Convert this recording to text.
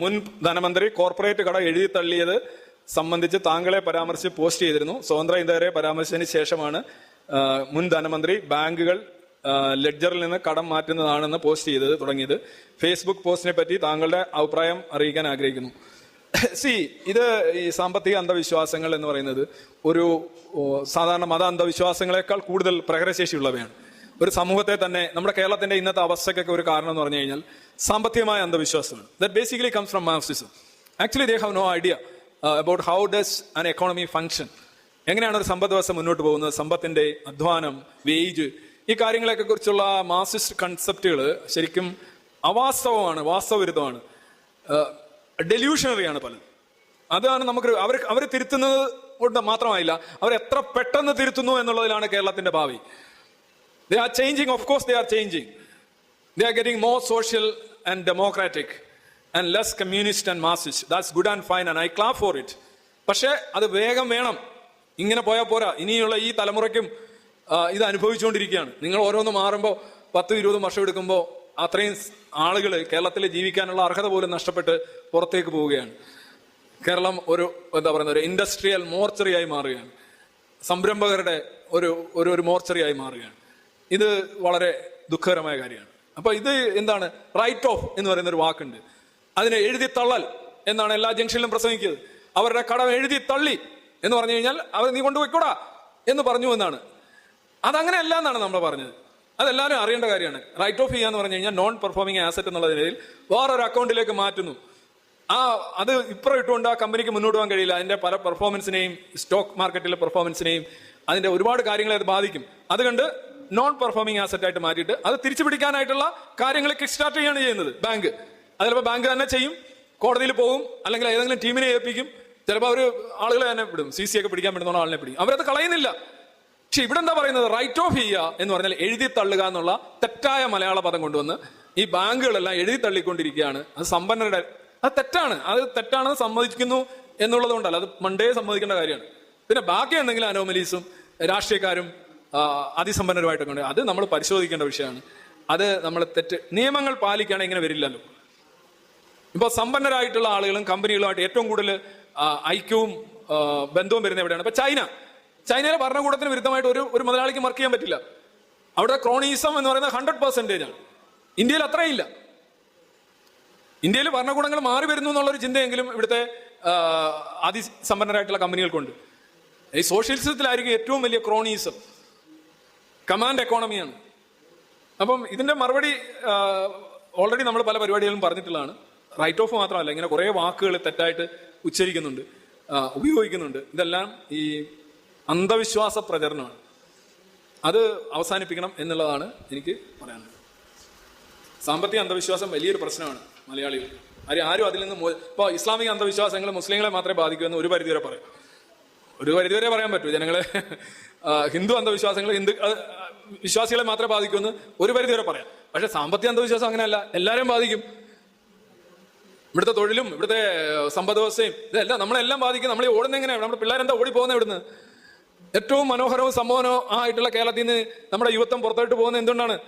മുൻ ധനമന്ത്രി കോർപ്പറേറ്റ് കട എഴുതി തള്ളിയത് സംബന്ധിച്ച് താങ്കളെ പരാമർശിച്ച് പോസ്റ്റ് ചെയ്തിരുന്നു. സ്വതന്ത്ര ഇന്ത്യരെ പരാമർശിച്ചതിന് ശേഷമാണ് മുൻ ധനമന്ത്രി ബാങ്കുകൾ ലെഡ്ജറിൽ നിന്ന് കടം മാറ്റുന്നതാണെന്ന് പോസ്റ്റ് ചെയ്തത് തുടങ്ങിയത്. ഫേസ്ബുക്ക് പോസ്റ്റിനെ പറ്റി താങ്കളുടെ അഭിപ്രായം അറിയിക്കാൻ ആഗ്രഹിക്കുന്നു. സി ഇത് ഈ സാമ്പത്തിക അന്ധവിശ്വാസങ്ങൾ എന്ന് പറയുന്നത് ഒരു സാധാരണ മത അന്ധവിശ്വാസങ്ങളെക്കാൾ കൂടുതൽ പ്രഹരശേഷിയുള്ളവയാണ്. ഒരു സമൂഹത്തെ തന്നെ നമ്മുടെ കേരളത്തിന്റെ ഇന്നത്തെ അവസ്ഥയ്ക്കൊക്കെ ഒരു കാരണം എന്ന് പറഞ്ഞു കഴിഞ്ഞാൽ സാമ്പത്തികമായ അന്ധവിശ്വാസമാണ് that basically comes from Marxism actually they have no idea about how does an economy function എങ്ങനെയാണ് ഒരു സമ്പദ് വ്യവസ്ഥ മുന്നോട്ട് പോകുന്നത്? സമ്പത്തിന്റെ അധ്വാനം വേജ് ഈ കാര്യങ്ങളെയൊക്കെ കുറിച്ചുള്ള മാർസിസ്റ്റ് കൺസെപ്റ്റുകൾ ശരിക്കും അവാസ്തവമാണ് വാസ്തവവിരുദ്ധമാണ്. ഡെല്യൂഷണറിയാണ് പലതും. അതാണ് നമുക്ക് അവർ അവർ തിരുത്തുന്നത് കൊണ്ട് മാത്രമായില്ല അവർ എത്ര പെട്ടെന്ന് തിരുത്തുന്നു എന്നുള്ളതിലാണ് കേരളത്തിന്റെ ഭാവി. They are changing, of course, they are changing. They are getting more social and democratic and less communist and Marxist. That's good and fine, and I clap for it. പക്ഷേ അത് വേഗം വേണം ഇങ്ങനെ പോയാൽ പോരാ ഇനിയുള്ള ഈ തലമുറയ്ക്കും ഇത് അനുഭവിച്ചുകൊണ്ടിരിക്കുകയാണ് നിങ്ങൾ ഓരോന്ന് മാറുമ്പോൾ പത്തും ഇരുപതും വർഷം എടുക്കുമ്പോൾ അത്രയും ആളുകൾ കേരളത്തിൽ ജീവിക്കാനുള്ള അർഹത പോലും നഷ്ടപ്പെട്ട് പുറത്തേക്ക് പോവുകയാണ് കേരളം ഒരു എന്താ പറയുന്നത് ഒരു ഇൻഡസ്ട്രിയൽ മോർച്ചറിയായി മാറുകയാണ് സംരംഭകരുടെ ഒരു ഒരു മോർച്ചറിയായി മാറുകയാണ് ഇത് വളരെ ദുഃഖകരമായ കാര്യമാണ്. അപ്പൊ ഇത് എന്താണ്? റൈറ്റ് ഓഫ് എന്ന് പറയുന്ന ഒരു വാക്കുണ്ട്. അതിനെ എഴുതി തള്ളൽ എന്നാണ് എല്ലാ ജംഗ്ഷനിലും പ്രസംഗിക്കുന്നത്. അവരുടെ കടം എഴുതി തള്ളി എന്ന് പറഞ്ഞു കഴിഞ്ഞാൽ അവർ നീ കൊണ്ടുപോയിക്കൂടാ എന്ന് പറഞ്ഞു എന്നാണ്. അതങ്ങനെയല്ല എന്നാണ് നമ്മൾ പറഞ്ഞത്. അതെല്ലാവരും അറിയേണ്ട കാര്യമാണ്. റൈറ്റ് ഓഫ് ചെയ്യാന്ന് പറഞ്ഞു കഴിഞ്ഞാൽ നോൺ പെർഫോമിങ് ആസറ്റ് എന്നുള്ള നിലയിൽ വേറൊരു അക്കൗണ്ടിലേക്ക് മാറ്റുന്നു. ആ അത് ഇപ്പുറം ഇട്ടുകൊണ്ട് ആ കമ്പനിക്ക് മുന്നോട്ട് പോകാൻ കഴിയില്ല. അതിന്റെ പല പെർഫോമൻസിനെയും സ്റ്റോക്ക് മാർക്കറ്റിലെ പെർഫോമൻസിനെയും അതിന്റെ ഒരുപാട് കാര്യങ്ങളെ അത് ബാധിക്കും. അതുകൊണ്ട് നോൺ പെർഫോമിംഗ് ആസറ്റ് ആയിട്ട് മാറ്റിയിട്ട് അത് തിരിച്ചു പിടിക്കാനായിട്ടുള്ള കാര്യങ്ങൾ കിക്ക് സ്റ്റാർട്ട് ചെയ്യാണ് ചെയ്യുന്നത് ബാങ്ക് അത് ചിലപ്പോൾ ബാങ്ക് തന്നെ ചെയ്യും. കോടതിയിൽ പോകും അല്ലെങ്കിൽ ഏതെങ്കിലും ടീമിനെ ഏൽപ്പിക്കും. ചിലപ്പോൾ അവർ ആളുകളെ തന്നെ വിടും. സി സി ഒക്കെ പിടിക്കാൻ പറ്റുന്ന ആളിനെ പിടിക്കും. അവരത് കളയുന്നില്ല. പക്ഷെ ഇവിടെ എന്താ പറയുന്നത്? റൈറ്റ് ഓഫ് ചെയ്യുക എന്ന് പറഞ്ഞാൽ എഴുതി തള്ളുക എന്നുള്ള തെറ്റായ മലയാള പദം കൊണ്ടുവന്ന് ഈ ബാങ്കുകളെല്ലാം എഴുതി തള്ളിക്കൊണ്ടിരിക്കുകയാണ്. അത് സമ്പന്നരുടെ അത് തെറ്റാണ്. അത് തെറ്റാണെന്ന് സമ്മതിക്കുന്നു എന്നുള്ളത് കൊണ്ടല്ല അത് മണ്ടേ സമ്മതിക്കേണ്ട കാര്യമാണ്. പിന്നെ ബാക്കി എന്തെങ്കിലും അനോമലീസും രാഷ്ട്രീയക്കാരും അതിസമ്പന്നരുമായിട്ടൊക്കെ ഉണ്ട്. അത് നമ്മൾ പരിശോധിക്കേണ്ട വിഷയമാണ്. അത് നമ്മൾ തെറ്റ് നിയമങ്ങൾ പാലിക്കുകയാണെങ്കിൽ ഇങ്ങനെ വരില്ലല്ലോ. ഇപ്പോൾ സമ്പന്നരായിട്ടുള്ള ആളുകളും കമ്പനികളുമായിട്ട് ഏറ്റവും കൂടുതൽ ഐക്യവും ബന്ധവും വരുന്ന എവിടെയാണ്? ഇപ്പൊ ചൈന. ചൈനയിലെ ഭരണകൂടത്തിന് വിരുദ്ധമായിട്ട് ഒരു ഒരു മുതലാളിക്ക് വർക്ക് ചെയ്യാൻ പറ്റില്ല. അവിടെ ക്രോണീസം എന്ന് പറയുന്നത് ഹൺഡ്രഡ് പെർസെന്റേജ് ആണ്. ഇന്ത്യയിൽ അത്രയില്ല. ഇന്ത്യയിൽ ഭരണകൂടങ്ങൾ മാറി വരുന്നു എന്നുള്ളൊരു ചിന്തയെങ്കിലും ഇവിടുത്തെ അതിസമ്പന്നരായിട്ടുള്ള കമ്പനികൾക്കുണ്ട്. ഈ സോഷ്യലിസത്തിലായിരിക്കും ഏറ്റവും വലിയ ക്രോണീസം. കമാൻഡ് എക്കോണമിയാണ്. അപ്പം ഇതിന്റെ മറുപടി ഓൾറെഡി നമ്മൾ പല പരിപാടികളും പറഞ്ഞിട്ടുള്ളതാണ്. റൈറ്റ് ഓഫ് മാത്രമല്ല ഇങ്ങനെ കുറേ വാക്കുകൾ തെറ്റായിട്ട് ഉച്ചരിക്കുന്നുണ്ട് ഉപയോഗിക്കുന്നുണ്ട്. ഇതെല്ലാം ഈ അന്ധവിശ്വാസ പ്രചരണമാണ്. അത് അവസാനിപ്പിക്കണം എന്നുള്ളതാണ് എനിക്ക് പറയാനുള്ളത്. സാമ്പത്തിക അന്ധവിശ്വാസം വലിയൊരു പ്രശ്നമാണ് മലയാളികൾ. ആരും ആരും അതിൽ നിന്ന് ഇപ്പോൾ ഇപ്പൊ ഇസ്ലാമിക അന്ധവിശ്വാസങ്ങൾ മുസ്ലിങ്ങളെ മാത്രമേ ബാധിക്കൂ എന്ന് ഒരു പരിധിവരെ പറയും. ഒരു പരിധിവരെ പറയാൻ പറ്റൂ. ജനങ്ങളെ ഹിന്ദു അന്ധവിശ്വാസങ്ങൾ ഹിന്ദു വിശ്വാസികളെ മാത്രമേ ബാധിക്കൂ എന്ന് ഒരു പരിധിവരെ പറയാം. പക്ഷെ സാമ്പത്തിക അന്ധവിശ്വാസം അങ്ങനെയല്ല. എല്ലാവരെയും ബാധിക്കും. ഇവിടുത്തെ തൊഴിലും ഇവിടുത്തെ സമ്പദ് വ്യവസ്ഥയും ഇതെല്ലാം നമ്മളെല്ലാം ബാധിക്കും. നമ്മൾ ഓടുന്ന എങ്ങനെയാണ് നമ്മുടെ പിള്ളേരെന്താ ഓടി പോകുന്ന ഇവിടുന്ന്? ഏറ്റവും മനോഹരവും സംഭവനോ ആയിട്ടുള്ള കേരളത്തിൽ നിന്ന് നമ്മുടെ യുവത്വം പുറത്തോട്ട് പോകുന്നത് എന്തുകൊണ്ടാണ്?